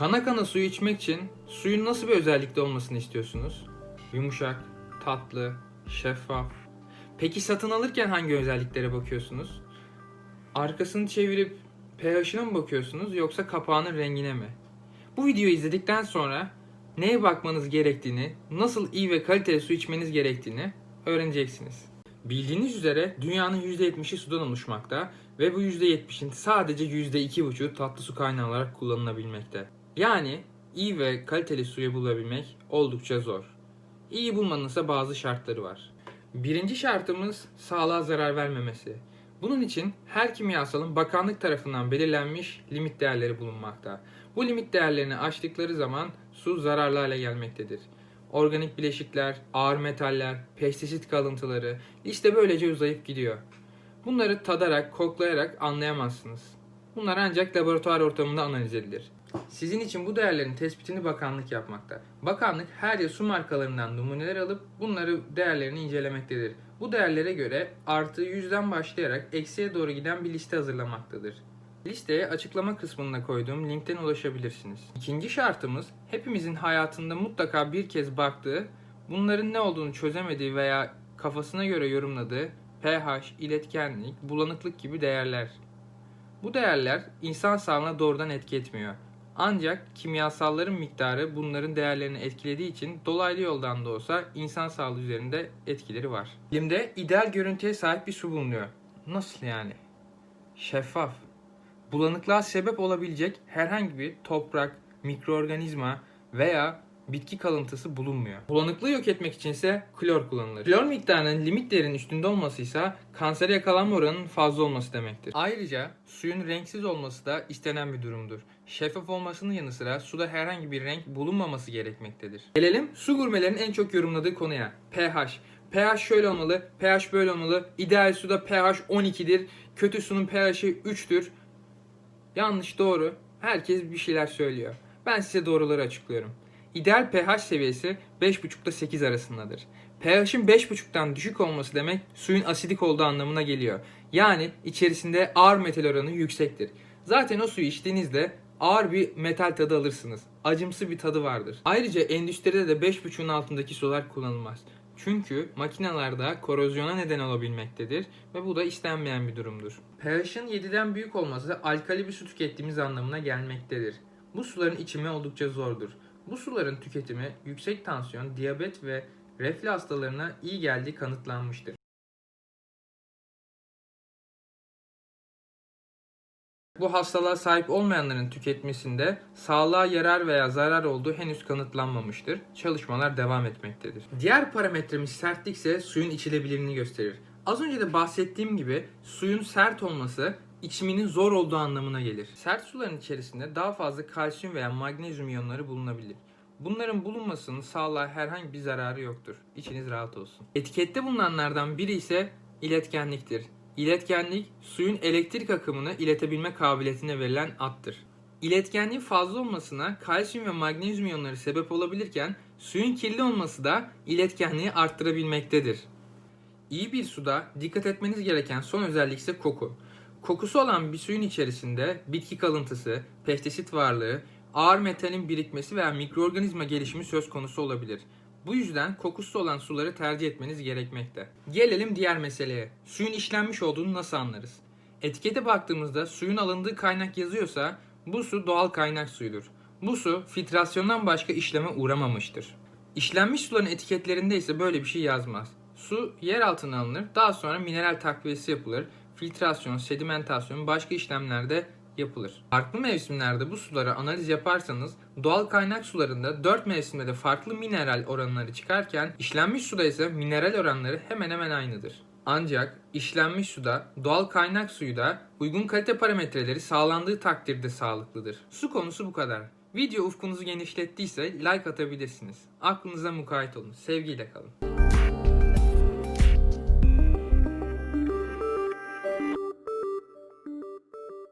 Kana kana suyu içmek için suyun nasıl bir özellikte olmasını istiyorsunuz? Yumuşak, tatlı, şeffaf. Peki satın alırken hangi özelliklere bakıyorsunuz? Arkasını çevirip pH'ine mi bakıyorsunuz yoksa kapağının rengine mi? Bu videoyu izledikten sonra neye bakmanız gerektiğini, nasıl iyi ve kaliteli su içmeniz gerektiğini öğreneceksiniz. Bildiğiniz üzere dünyanın %70'i sudan oluşmakta ve bu %70'in sadece %2,5'u tatlı su kaynağı olarak kullanılabilmekte. Yani iyi ve kaliteli suyu bulabilmek oldukça zor. İyi bulmanın bazı şartları var. Birinci şartımız sağlığa zarar vermemesi. Bunun için her kimyasalın bakanlık tarafından belirlenmiş limit değerleri bulunmakta. Bu limit değerlerini aştıkları zaman su zararlı hale gelmektedir. Organik bileşikler, ağır metaller, pestisit kalıntıları işte böylece uzayıp gidiyor. Bunları tadarak, koklayarak anlayamazsınız. Bunlar ancak laboratuvar ortamında analiz edilir. Sizin için bu değerlerin tespitini bakanlık yapmakta. Bakanlık her yıl su markalarından numuneler alıp bunları değerlerini incelemektedir. Bu değerlere göre artı yüzden başlayarak eksiye doğru giden bir liste hazırlamaktadır. Listeye açıklama kısmında koyduğum linkten ulaşabilirsiniz. İkinci şartımız hepimizin hayatında mutlaka bir kez baktığı, bunların ne olduğunu çözemediği veya kafasına göre yorumladığı pH, iletkenlik, bulanıklık gibi değerler. Bu değerler insan sağlığına doğrudan etki etmiyor. Ancak kimyasalların miktarı bunların değerlerini etkilediği için dolaylı yoldan da olsa insan sağlığı üzerinde etkileri var. Bilimde ideal görüntüye sahip bir su bulunuyor. Nasıl yani? Şeffaf. Bulanıklığa sebep olabilecek herhangi bir toprak, mikroorganizma veya bitki kalıntısı bulunmuyor. Bulanıklığı yok etmek için ise klor kullanılır. Klor miktarının limit değerinin üstünde olması ise kansere yakalanma oranının fazla olması demektir. Ayrıca suyun renksiz olması da istenen bir durumdur. Şeffaf olmasının yanı sıra suda herhangi bir renk bulunmaması gerekmektedir. Gelelim su gurmelerinin en çok yorumladığı konuya. pH. pH şöyle olmalı, pH böyle olmalı. İdeal suda pH 12'dir. Kötü sunun pH'i 3'tür. Yanlış doğru. Herkes bir şeyler söylüyor. Ben size doğruları açıklıyorum. İdeal pH seviyesi 5,5 ile 8 arasındadır. pH'in 5,5'tan düşük olması demek suyun asidik olduğu anlamına geliyor. Yani içerisinde ağır metal oranı yüksektir. Zaten o suyu içtiğinizde ağır bir metal tadı alırsınız. Acımsı bir tadı vardır. Ayrıca endüstride de 5,5'un altındaki sular kullanılmaz. Çünkü makinelerde korozyona neden olabilmektedir ve bu da istenmeyen bir durumdur. pH'in 7'den büyük olması alkali bir su tükettiğimiz anlamına gelmektedir. Bu suların içimi oldukça zordur. Bu suların tüketimi yüksek tansiyon, diyabet ve reflü hastalarına iyi geldiği kanıtlanmıştır. Bu hastalığa sahip olmayanların tüketmesinde sağlığa yarar veya zarar olduğu henüz kanıtlanmamıştır. Çalışmalar devam etmektedir. Diğer parametremiz sertlik ise suyun içilebilirliğini gösterir. Az önce de bahsettiğim gibi suyun sert olması içiminin zor olduğu anlamına gelir. Sert suların içerisinde daha fazla kalsiyum veya magnezyum iyonları bulunabilir. Bunların bulunmasının sağlığa herhangi bir zararı yoktur. İçiniz rahat olsun. Etikette bulunanlardan biri ise iletkenliktir. İletkenlik, suyun elektrik akımını iletebilme kabiliyetine verilen addır. İletkenliğin fazla olmasına kalsiyum ve magnezyum iyonları sebep olabilirken suyun kirli olması da iletkenliği arttırabilmektedir. İyi bir suda dikkat etmeniz gereken son özellik ise koku. Kokusu olan bir suyun içerisinde bitki kalıntısı, pestisit varlığı, ağır metalin birikmesi veya mikroorganizma gelişimi söz konusu olabilir. Bu yüzden kokusu olan suları tercih etmeniz gerekmekte. Gelelim diğer meseleye. Suyun işlenmiş olduğunu nasıl anlarız? Etikete baktığımızda suyun alındığı kaynak yazıyorsa bu su doğal kaynak suyudur. Bu su filtrasyondan başka işleme uğramamıştır. İşlenmiş suların etiketlerinde ise böyle bir şey yazmaz. Su yer altına alınır, daha sonra mineral takviyesi yapılır, filtrasyon, sedimentasyon, başka işlemlerde yapılır. Farklı mevsimlerde bu suları analiz yaparsanız doğal kaynak sularında 4 mevsimde de farklı mineral oranları çıkarken işlenmiş suda ise mineral oranları hemen hemen aynıdır. Ancak işlenmiş suda doğal kaynak suyu da uygun kalite parametreleri sağlandığı takdirde sağlıklıdır. Su konusu bu kadar. Video ufkunuzu genişlettiyse like atabilirsiniz. Aklınıza mukayyet olun. Sevgiyle kalın.